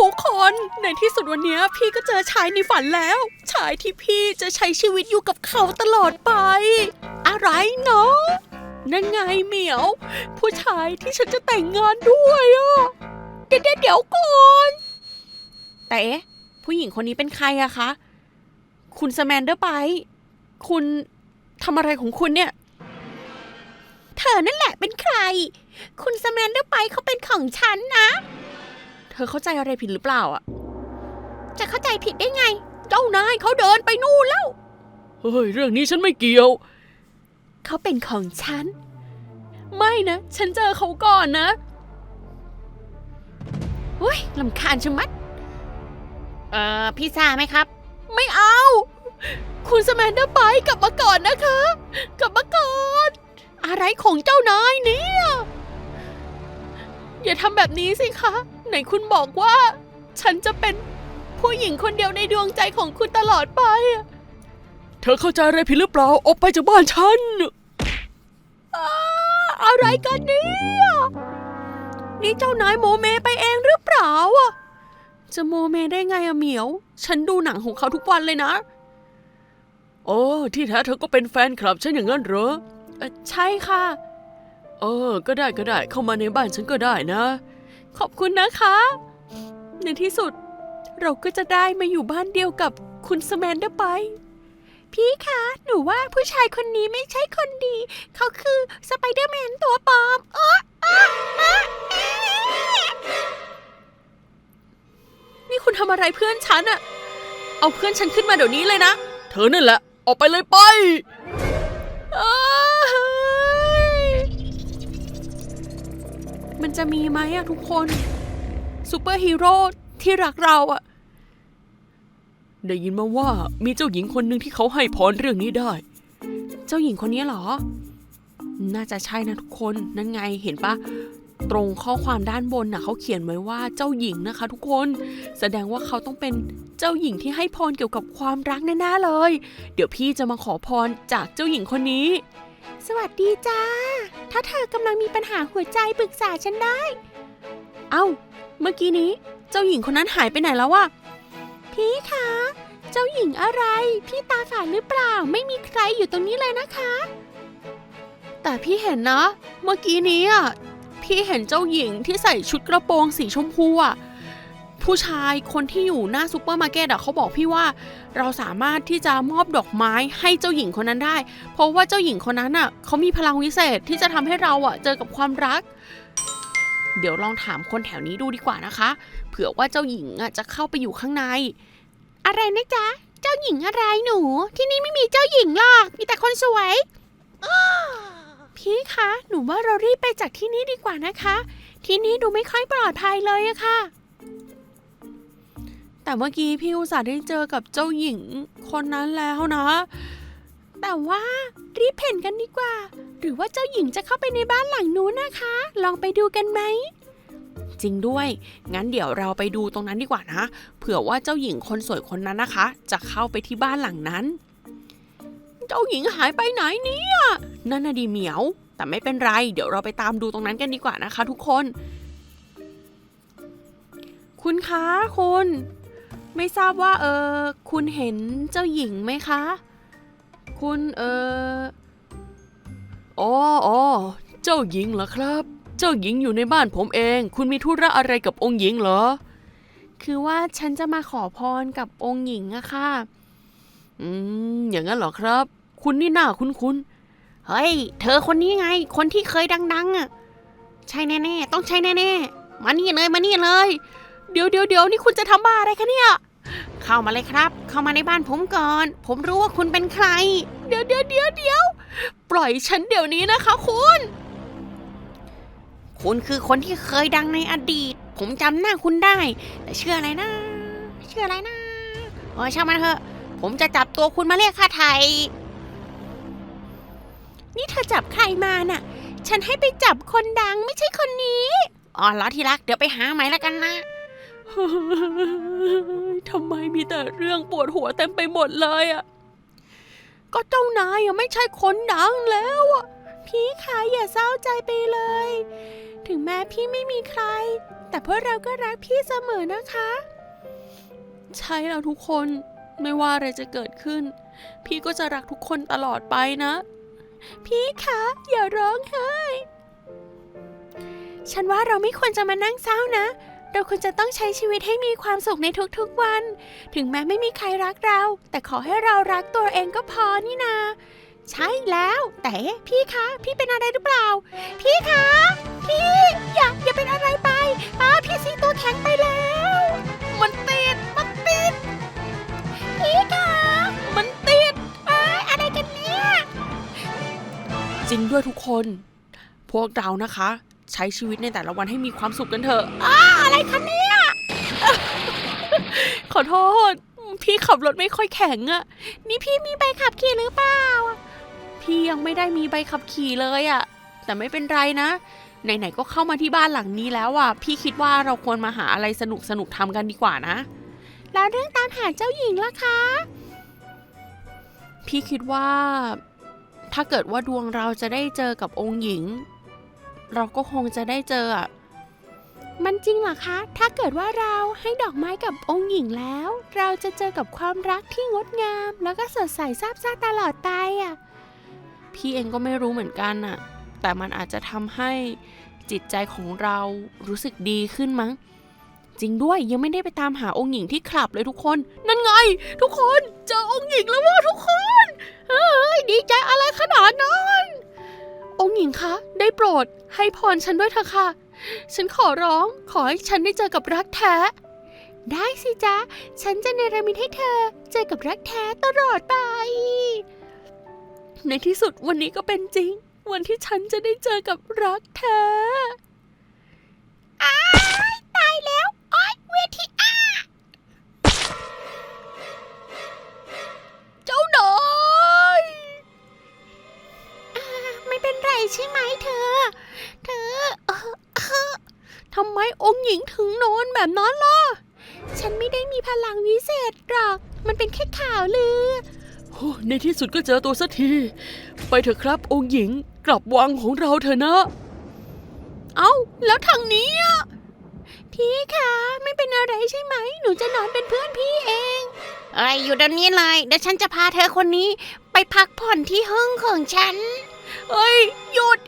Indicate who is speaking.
Speaker 1: ทุกคนในที่สุดวันนี้พี่ก็เจอชายในฝันแล้ว ชายที่พี่จะใช้ชีวิตอยู่กับเขาตลอดไป อะไรเนาะนั่นไงเหมียว ผู้ชายที่ฉันจะแต่งงานด้วยอะเดี๋ยวเดี๋ยวก่อนแต่เอ๊ะผู้หญิงคนนี้เป็นใครอะคะ คุณสแมนเดอร์ไป คุณทำอะไรของคุณเนี่ย เธอนั่นแหละเป็นใคร คุณสแมนเดอร์ไปเขาเป็นของฉันนะ ธอเข้าใจอะไรผิดหรือเปล่าอะ จะเข้าใจผิดได้ไง เจ้านายเขาเดินไปนู่นแล้ว เฮ้ย เรื่องนี้ฉันไม่เกี่ยว เขาเป็นของฉัน ไม่นะ ฉันเจอเขาก่อนนะเฮ้ยลำคาญชะมัด เอ่อพิซซ่าไหมครับ ไม่เอา คุณสแมนเดอร์ไปกลับมาก่อนนะคะ กลับมาก่อน อะไรของเจ้านายเนี่ย อย่าทำแบบนี้สิคะ ไหนคุณบอกว่า ฉันจะเป็นผู้หญิงคนเดียวในดวงใจของคุณตลอดไปอะเธอเข้าใจอะไรผิดหรือเปล่า ออกไปจากบ้านฉันอาอะไรกันเนี่ยนี่เจ้านายโมเมไปเองหรือเปล่าอะจะโมเมได้ไงอะเหมียว ฉันดูหนังของเขาทุกวันเลยนะ โอ้ที่แท้เธอก็เป็นแฟนคลับฉันอย่างนั้นเหรอเอ่อใช่ค่ะ เออ ก็ได้ก็ได้เข้ามาในบ้านฉันก็ได้นะ ขอบคุณนะคะ ในที่สุด เราก็จะได้มาอยู่บ้านเดียวกับคุณสแมนเดอร์ไป พี่คะ หนูว่าผู้ชายคนนี้ไม่ใช่คนดี เขาคือสไปเดอร์แมนตัวปลอมเออเออเออนี่คุณทำอะไรเพื่อนฉันอะเอาเพื่อนฉันขึ้นมาเดี๋ยวนี้เลยนะ เธอนั่นแหละ ออกไปเลยไป มันจะมีไหมอะทุกคนซูเปอร์ฮีโร่ที่รักเราอะได้ยินมาว่ามีเจ้าหญิงคนหนึ่งที่เขาให้พรเรื่องนี้ได้ เจ้าหญิงคนนี้เหรอ น่าจะใช่นะทุกคนนั่นไงเห็นปะตรงข้อความด้านบนน่ะเขาเขียนไว้ว่าเจ้าหญิงนะคะ ทุกคน แสดงว่าเขาต้องเป็นเจ้าหญิงที่ให้พรเกี่ยวกับความรักแน่ๆเลย เดี๋ยวพี่จะมาขอพรจากเจ้าหญิงคนนี้ สวัสดีจ้า ถ้าเธอกำลังมีปัญหาหัวใจปรึกษาฉันได้ เอ้า เมื่อกี้นี้ เจ้าหญิงคนนั้นหายไปไหนแล้ววะ พี่คะ เจ้าหญิงอะไร พี่ตาฝาดหรือเปล่า ไม่มีใครอยู่ตรงนี้เลยนะคะ แต่พี่เห็นนะ เมื่อกี้นี้อะ พี่เห็นเจ้าหญิงที่ใส่ชุดกระโปรงสีชมพูอะ ผู้ชายคนที่อยู่หน้าซูเปอร์มาร์เก็ตอะเขาบอกพี่ว่า เราสามารถที่จะมอบดอกไม้ให้เจ้าหญิงคนนั้นได้ เพราะว่าเจ้าหญิงคนนั้นอะเขามีพลังวิเศษที่จะทำให้เราอะเจอกับความรัก เดี๋ยวลองถามคนแถวนี้ดูดีกว่านะคะ เผื่อว่าเจ้าหญิงอะจะเข้าไปอยู่ข้างใน อะไรนะจ๊ะ เจ้าหญิงอะไรหนู ที่นี่ไม่มีเจ้าหญิงหรอกมีแต่คนสวยพี่คะหนูว่าเรารีบไปจากที่นี่ดีกว่านะคะ ที่นี่ดูไม่ค่อยปลอดภัยเลยอะค่ะ แต่เมื่อกี้พี่อุตส่าห์ได้เจอกับเจ้าหญิงคนนั้นแล้วนะ แต่ว่ารีบเพ่นกันดีกว่า หรือว่าเจ้าหญิงจะเข้าไปในบ้านหลังนู้นนะคะ ลองไปดูกันไหมจริงด้วย งั้นเดี๋ยวเราไปดูตรงนั้นดีกว่านะ เผื่อว่าเจ้าหญิงคนสวยคนนั้นนะคะ จะเข้าไปที่บ้านหลังนั้น เจ้าหญิงหายไปไหนเนี่ยนั่นน่ะดีเหมียว แต่ไม่เป็นไร เดี๋ยวเราไปตามดูตรงนั้นกันดีกว่านะคะ ทุกคน คุณคะคุณ ไม่ทราบว่าเออคุณเห็นเจ้าหญิงไหมคะ คุณเอออ๋ออ๋อเจ้าหญิงเหรอครับ เจ้าหญิงอยู่ในบ้านผมเอง คุณมีธุระอะไรกับองค์หญิงเหรอ คือว่าฉันจะมาขอพรกับองค์หญิงอะค่ะ อืม อย่างนั้นเหรอครับ คุณนี่หน้าคุ้นๆ เฮ้ย เธอคนนี้ไง คนที่เคยดัง ๆอะใช่แน่ๆ ต้องใช่แน่ๆ มานี่เลย มานี่เลย เดี๋ยวเดี๋ยวเดี๋ยวนี่คุณจะทำบ้าอะไรคะเนี่ย เข้ามาเลยครับ เข้ามาในบ้านผมก่อน ผมรู้ว่าคุณเป็นใคร เดี๋ยวเดี๋ยวเดี๋ยวเดี๋ยวปล่อยฉันเดี๋ยวนี้นะคะ คุณ คุณคือคนที่เคยดังในอดีต ผมจำหน้าคุณได้ แต่ชื่ออะไรนะชื่ออะไรนะโอ้ยช่างมันเถอะ ผมจะจับตัวคุณมาเรียกค่าไทย นี่เธอจับใครมาน่ะ ฉันให้ไปจับคนดังไม่ใช่คนนี้ อ๋อเหรอที่รักเดี๋ยวไปหาใหม่แล้วกันนะ ทำไมมีแต่เรื่องปวดหัวเต็มไปหมดเลยอะ ก็เจ้านายอะไม่ใช่คนดังแล้วอะ พี่คะอย่าเศร้าใจไปเลย ถึงแม้พี่ไม่มีใคร
Speaker 2: แต่พวกเราก็รักพี่เสมอนะคะ
Speaker 1: ใช่แล้วทุกคนไม่ว่าอะไรจะเกิดขึ้น พี่ก็จะรักทุกคนตลอดไปนะ
Speaker 2: พี่คะอย่าร้องไห้ฉันว่าเราไม่ควรจะมานั่งเศร้านะ เราควรจะต้องใช้ชีวิตให้มีความสุขในทุกๆวัน ถึงแม้ไม่มีใครรักเรา แต่ขอให้เรารักตัวเองก็พอนี่นา ใช่แล้ว แต่พี่คะ พี่เป็นอะไรหรือเปล่า พี่คะ พี่อย่าอย่าเป็นอะไรไปป้าพี่ซีตัวแข็งไปแล้ว มันติด มันติด พี่คะ มันติดเอ้ยอะไรกันเนี่ย
Speaker 1: จริงด้วยทุกคน พวกเรานะคะ ใช้ชีวิตในแต่ละวันให้มีความสุขกันเถอะ
Speaker 2: อะไรคะเนี่ย
Speaker 1: ขอโทษ พี่ขับรถไม่ค่อยแข็งอะ
Speaker 2: นี่พี่มีใบขับขี่หรือเปล่า
Speaker 1: พี่ยังไม่ได้มีใบขับขี่เลยอะแต่ไม่เป็นไรนะไหนๆก็เข้ามาที่บ้านหลังนี้แล้วอะพี่คิดว่าเราควรมาหาอะไรสนุกสนุกๆทำกันดีกว่านะ
Speaker 2: แล้วเรื่องตามหาเจ้าหญิงล่ะคะ
Speaker 1: พี่คิดว่า ถ้าเกิดว่าดวงเราจะได้เจอกับองค์หญิง เราก็คงจะได้เจออะ
Speaker 2: มันจริงเหรอคะ ถ้าเกิดว่าเราให้ดอกไม้กับองค์หญิงแล้ว เราจะเจอกับความรักที่งดงาม แล้วก็สดใสซาบซ่าตลอดไปอะ
Speaker 1: พี่เองก็ไม่รู้เหมือนกันอะแต่มันอาจจะทำให้จิตใจของเรารู้สึกดีขึ้นมั้ง จริงด้วยยังไม่ได้ไปตามหาองค์หญิงที่คลับเลยทุกคน นั่นไง ทุกคนเจอองค์หญิงแล้วว่าทุกคน เฮ้ยดีใจอะไรขนาดนั้น องค์หญิงคะ ได้โปรดให้พรฉันด้วยเถอะค่ะ ฉันขอร้องขอให้ฉันได้เจอกับรักแท้
Speaker 2: ได้สิจ๊ะ ฉันจะเนรมิตให้เธอ เจอกับรักแท้ตลอดไป
Speaker 1: ในที่สุดวันนี้ก็เป็นจริง วันที่ฉันจะได้เจอกับรักแท้ แบบนั้นล่ะ
Speaker 2: ฉันไม่ได้มีพลังวิเศษหรอก มันเป็นแค่ข่าวลือ
Speaker 1: โอ้ในที่สุดก็เจอตัวสักที ไปเถอะครับองค์หญิงกลับวังของเราเถอะนะ เอ้า แล้วทางนี้อะ
Speaker 2: พี่คะไม่เป็นอะไรใช่ไหม หนูจะนอนเป็นเพื่อนพี่เอง
Speaker 3: เอ้ยอยู่เดี๋ยวนี้เลยเดี๋ยวฉันจะพาเธอคนนี้ ไปพักผ่อนที่ห้องของฉัน
Speaker 1: เอ้ย หยุด